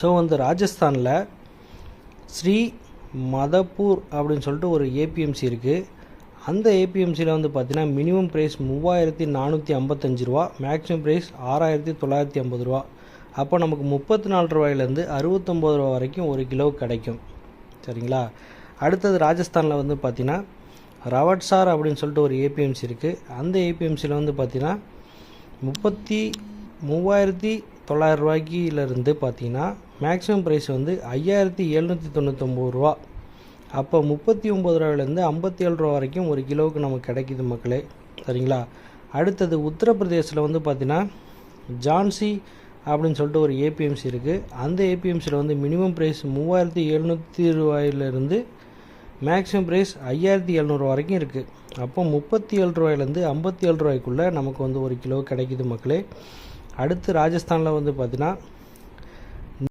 So வந்து ராஜஸ்தானில் ஸ்ரீ மதப்பூர் அப்படின்னு சொல்லிட்டு ஒரு ஏபிஎம்சி இருக்குது அந்த ஏபிஎம்சியில் வந்து பார்த்தீங்கன்னா மினிமம் ப்ரைஸ் மூவாயிரத்தி நானூற்றி ஐம்பத்தஞ்சு ரூபா மேக்ஸிமம் ப்ரைஸ் ஆறாயிரத்தி தொள்ளாயிரத்தி ஐம்பது ரூபா. அப்போ நமக்கு முப்பத்தி நாலு ரூபாயிலேருந்து அறுபத்தொம்போது ரூபா வரைக்கும் ஒரு கிலோ கிடைக்கும். சரிங்களா? அடுத்தது ராஜஸ்தானில் வந்து பார்த்தீங்கன்னா ரவட்சார் அப்படின்னு சொல்லிட்டு ஒரு ஏபிஎம்சி இருக்குது அந்த ஏபிஎம்சியில் வந்து பார்த்திங்கன்னா முப்பத்தி மூவாயிரத்தி தொள்ளாயிரம் ரூபாய்க்கிலேருந்து பார்த்தீங்கன்னா மேக்ஸிமம் ப்ரைஸ் வந்து ஐயாயிரத்தி எழுநூற்றி தொண்ணூத்தொம்பது ரூபா. அப்போ முப்பத்தி ஒம்பது ரூபாயிலேருந்து ஐம்பத்தி ஏழு ரூபா வரைக்கும் ஒரு கிலோவுக்கு நமக்கு கிடைக்குது மக்களே. சரிங்களா? அடுத்தது உத்தரப்பிரதேசில் வந்து பார்த்தீங்கன்னா ஜான்சி அப்படின்னு சொல்லிட்டு ஒரு ஏபிஎம்சி இருக்குது அந்த ஏபிஎம்சியில் வந்து மினிமம் ப்ரைஸ் மூவாயிரத்தி எழுநூற்றி ரூபாயிலிருந்து மேக்ஸிமம் ப்ரைஸ் ஐயாயிரத்தி எழுநூறுவா வரைக்கும் இருக்குது அப்போ முப்பத்தி ஏழு ரூபாயிலேருந்து ஐம்பத்தி ஏழு ரூபாய்க்குள்ளே நமக்கு வந்து ஒரு கிலோ கிடைக்குது மக்களே. அடுத்து ராஜஸ்தானில் வந்து பார்த்தீங்கன்னா